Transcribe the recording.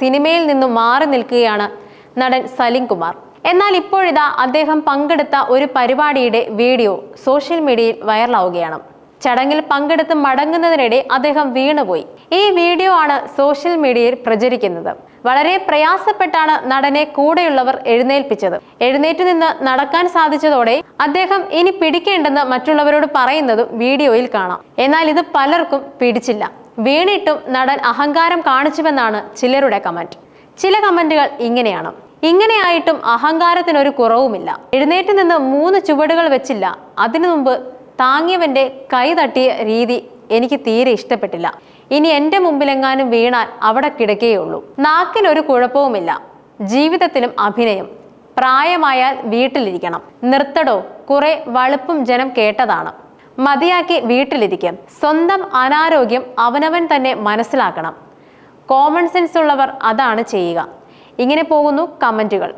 സിനിമയിൽ നിന്നും മാറി നിൽക്കുകയാണ് നടൻ സലിം കുമാർ. എന്നാൽ ഇപ്പോഴിതാ അദ്ദേഹം പങ്കെടുത്ത ഒരു പരിപാടിയുടെ വീഡിയോ സോഷ്യൽ മീഡിയയിൽ വൈറലാവുകയാണ്. ചടങ്ങിൽ പങ്കെടുത്ത് മടങ്ങുന്നതിനിടെ അദ്ദേഹം വീണുപോയി. ഈ വീഡിയോ ആണ് സോഷ്യൽ മീഡിയയിൽ പ്രചരിക്കുന്നത്. വളരെ പ്രയാസപ്പെട്ടാണ് നടനെ കൂടെയുള്ളവർ എഴുന്നേൽപ്പിച്ചത്. എഴുന്നേറ്റ് നിന്ന് നടക്കാൻ സാധിച്ചതോടെ അദ്ദേഹം ഇനി പിടിക്കേണ്ടെന്ന് മറ്റുള്ളവരോട് പറയുന്നതും വീഡിയോയിൽ കാണാം. എന്നാൽ ഇത് പലർക്കും പിടിച്ചില്ല. വീണിട്ടും നടൻ അഹങ്കാരം കാണിച്ചുവെന്നാണ് ചിലരുടെ കമന്റ്. ചില കമന്റുകൾ ഇങ്ങനെയാണ്. ഇങ്ങനെയായിട്ടും അഹങ്കാരത്തിനൊരു കുറവുമില്ല. എഴുന്നേറ്റ് നിന്ന് മൂന്ന് ചുവടുകൾ വെച്ചില്ല. അതിനു മുമ്പ് താങ്ങിയവന്റെ കൈ തട്ടിയ രീതി എനിക്ക് തീരെ ഇഷ്ടപ്പെട്ടില്ല. ഇനി എന്റെ മുമ്പിലെങ്ങാനും വീണാൽ അവിടെ കിടക്കുകയുള്ളൂ നാക്കിനൊരു കുഴപ്പവുമില്ല. ജീവിതത്തിലും അഭിനയം. പ്രായമായാൽ വീട്ടിലിരിക്കണം. നിർത്തടോ? കുറെ വളുപ്പും ജനം കേട്ടതാണ്. മതിയാക്കി വീട്ടിലിരിക്കും. സ്വന്തം അനാരോഗ്യം അവനവൻ തന്നെ മനസ്സിലാക്കണം. കോമൺ സെൻസ് ഉള്ളവർ അതാണ് ചെയ്യുക. ഇങ്ങനെ പോകുന്നു കമന്റുകൾ.